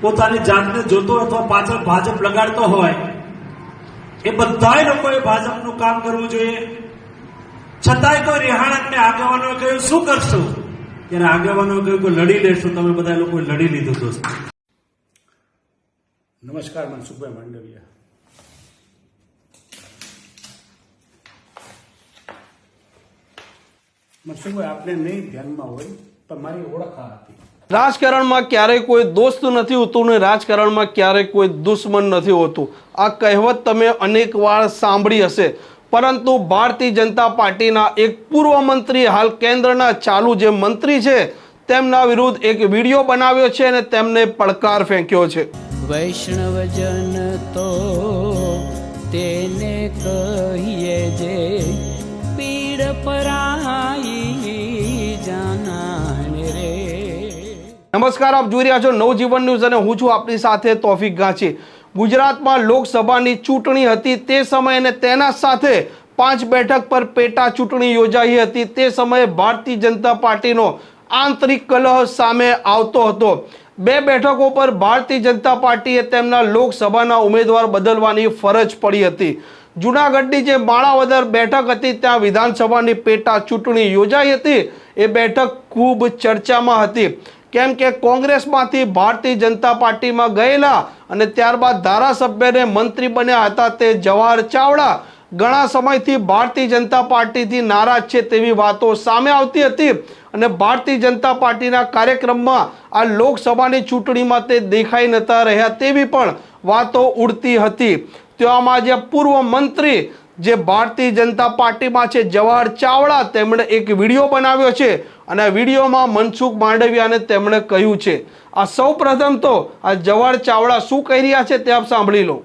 પોતાની જાતને જોતો અથવા પાછળ ભાજપ લગાડતો હોય, એ બધાય લોકોએ ભાજપનું કામ કરવું જોઈએ. છતાંય કોઈ રિહાણકને આગેવાનોએ કહ્યું, શું કરશું? ત્યારે આગેવાનોએ કહ્યું કે, લડી લેશું. તમે બધા લોકોએ લડી લીધું દોસ્ત. નમસ્કાર મનસુખભાઈ માંડવિયા. મનસુખભાઈ આપણે નહીં ધ્યાનમાં હોય, પણ મારી ઓળખ હતી. રાજકારણમાં ક્યારેય કોઈ દોસ્ત નથી હોતું ને રાજકારણમાં ક્યારેય કોઈ દુશ્મન નથી હોતું. આ કહેવત તમે અનેક વાર સાંભળી હશે. પરંતુ ભારતીય જનતા પાર્ટીના એક પૂર્વ મંત્રી હાલ કેન્દ્રના ચાલુ જે મંત્રી છે, તેમના વિરુદ્ધ એક વીડિયો બનાવ્યો છે અને તેમને પડકાર ફેંક્યો છે. વૈષ્ણવજન તો તેને કહીએ જે પીડ પરાઈ નમસ્કાર, આપ જોઈ રહ્યા છો નવજીવન ન્યૂઝ અને હું છું આપની સાથે તોફિક ગાંચી. ગુજરાતમાં લોકસભાની ચૂંટણી હતી તે સમયે અને તેના સાથે પાંચ બેઠક પર પેટા ચૂંટણી યોજાઈ હતી. તે સમયે ભારતીય જનતા પાર્ટીનો આંતરિક કલહ સામે આવતો હતો. બે બેઠકો પર ભારતીય જનતા પાર્ટીએ તેમના લોકસભાના ઉમેદવાર બદલવાની ફરજ પડી હતી. જુનાગઢની જે માણાવદર બેઠક હતી, ત્યાં વિધાનસભાની પેટા ચૂંટણી યોજાઈ હતી. એ બેઠક ખૂબ ચર્ચામાં હતી. કેમ કે કોંગ્રેસમાંથી ભારતીય જનતા પાર્ટીમાં ગયેલા અને ત્યારબાદ ધારાસભ્યને મંત્રી બન્યા હતા તે જવાહર ચાવડા. ઘણા સમયથી ભારતીય જનતા પાર્ટીથી નારાજ છે તેવી વાતો સામે આવતી હતી અને ભારતીય જનતા પાર્ટીના કાર્યક્રમમાં આ લોકસભાની ચૂંટણીમાં તે દેખાઈ નતા રહ્યા તેવી પણ વાતો ઉડતી હતી. તેવામાં જે પૂર્વ મંત્રી જે ભારતીય જનતા પાર્ટીમાં છે જવાહર ચાવડા, તેમણે એક વીડિયો બનાવ્યો છે અને આ વિડીયોમાં મનસુખ માંડવિયાને તેમણે કહ્યું છે. આ સૌ પ્રથમ તો આ જવાહર ચાવડા શું કહી રહ્યા છે તે આપ સાંભળી લો.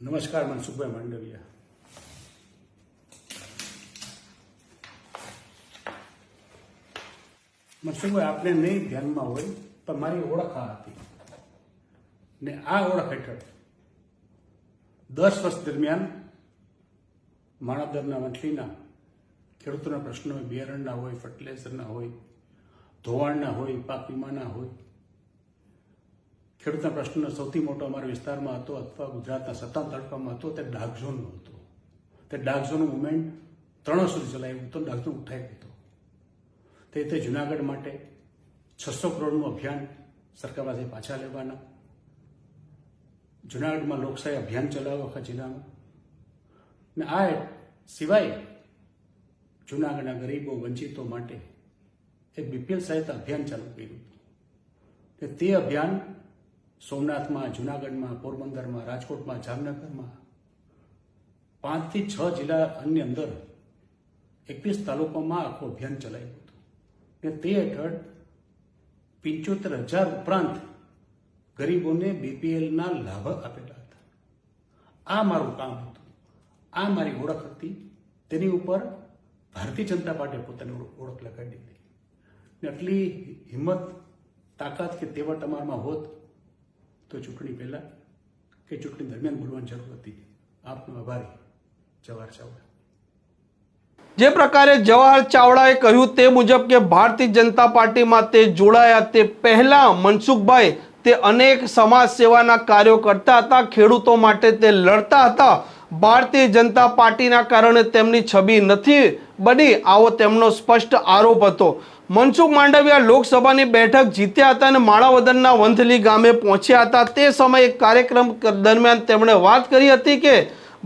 નમસ્કાર, મનસુખભાઈ માંડવિયા. મનસુખભાઈ, આપને નહીં ધ્યાનમાં હોય, પણ મારી ઓળખ આ હતી. ને આ ઓળખ હેઠળ દસ વર્ષ દરમિયાન માણાદરના મંથલીના ખેડૂતોના પ્રશ્નો હોય, બિયારણના હોય ફર્ટિલાઇઝરના હોય, ધોવાણના હોય, પાક વીમાના હોય. ખેડૂતના પ્રશ્નનો સૌથી મોટો અમારા વિસ્તારમાં હતો અથવા ગુજરાતના સત્તાવન તાલુકામાં હતો, તે ડાર્ક ઝોનનો હતો. તે ડાર્ક ઝોનનું મુવમેન્ટ ત્રણ સુધી ચલાવ્યું તો ડાર્ક ઝોન ઉઠાઈ ગયો તે રીતે જુનાગઢ માટે છસો કરોડનું અભિયાન સરકાર પાસે પાછા લેવાના. જુનાગઢમાં લોકશાહી અભિયાન ચલાવ્યું આખા જિલ્લામાં. ને આ સિવાય જુનાગઢના ગરીબો વંચિતો માટે એક બીપીએલ સહાયતા અભિયાન ચાલુ કર્યું. હતું તે અભિયાન સોમનાથમાં, જુનાગઢમાં, પોરબંદરમાં, રાજકોટમાં, જામનગરમાં પાંચથી છ જિલ્લાની અંદર એકવીસ તાલુકામાં આખું અભિયાન ચલાવ્યું હતું. ને તે હેઠળ પંચોતેર હજાર ઉપરાંત ગરીબોને બીપીએલના લાભ આપેલા હતા. આ મારું કામ હતું. આ મારી ઓળખ હતી. તેની ઉપર ભારતીય જનતા પાર્ટીએ પોતાની ઓળખ લગાડી દીધી ને આટલી હિંમત, તાકાત કે તેવડ તમારામાં હોત તો ચૂંટણી પહેલા કે ચૂંટણી દરમિયાન બોલવાની જરૂર હતી. આપનો આભારી, જવાહર ચાવડા. જે પ્રકારે જવાહર ચાવડાએ કહ્યું તે મુજબ કે ભારતીય જનતા પાર્ટીમાં તે જોડાયા તે પહેલા મનસુખભાઈ તે અનેક સમાજ સેવાના કાર્યો કરતા હતા, ખેડૂતો માટે તે લડતા હતા. ભારતીય જનતા પાર્ટીના કારણે તેમની છબી નથી બની, આવો તેમનો સ્પષ્ટ આરોપ હતો. મનસુખ માંડવિયા લોકસભાની બેઠક જીત્યા હતા અને માળાવદનના વંથલી ગામે પહોંચ્યા હતા. તે સમયે એક કાર્યક્રમ દરમિયાન તેમણે વાત કરી હતી કે,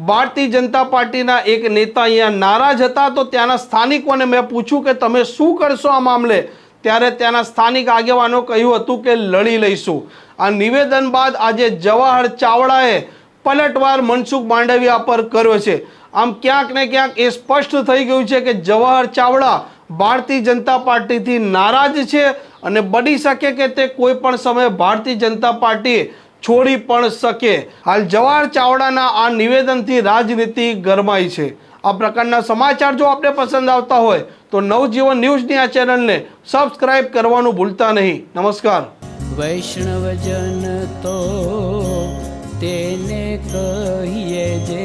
ભારતીય જનતા પાર્ટીના એક નેતા અહીંયા નારાજ હતા, તો ત્યાંના સ્થાનિકોને મેં પૂછ્યું કે, તમે શું કરશો આ મામલે? ત્યારે ત્યાંના સ્થાનિક આગેવાનો કહ્યું હતું કે લડી લઈશું. આ નિવેદન બાદ આજે જવાહર ચાવડાએ પલટવાર મનસુખ માંડવિયા પર કર્યો છે. આમ ક્યાંક ને ક્યાંક એ સ્પષ્ટ થઈ ગયું છે કે જવાહર ચાવડા ભારતીય જનતા પાર્ટીથી નારાજ છે અને બની શકે કે તે કોઈ પણ સમયે ભારતીય જનતા પાર્ટી છોડી પણ શકે. હાલ જવાહર ચાવડાના આ નિવેદનથી રાજનીતિ ગરમાઈ છે. આ પ્રકારના સમાચાર જો આપને પસંદ આવતા હોય, તો નવજીવન ન્યૂઝની આ ચેનલને સબસ્ક્રાઇબ કરવાનું ભૂલતા નહીં. નમસ્કાર. વૈષ્ણવજન તો તેને કહીએ જે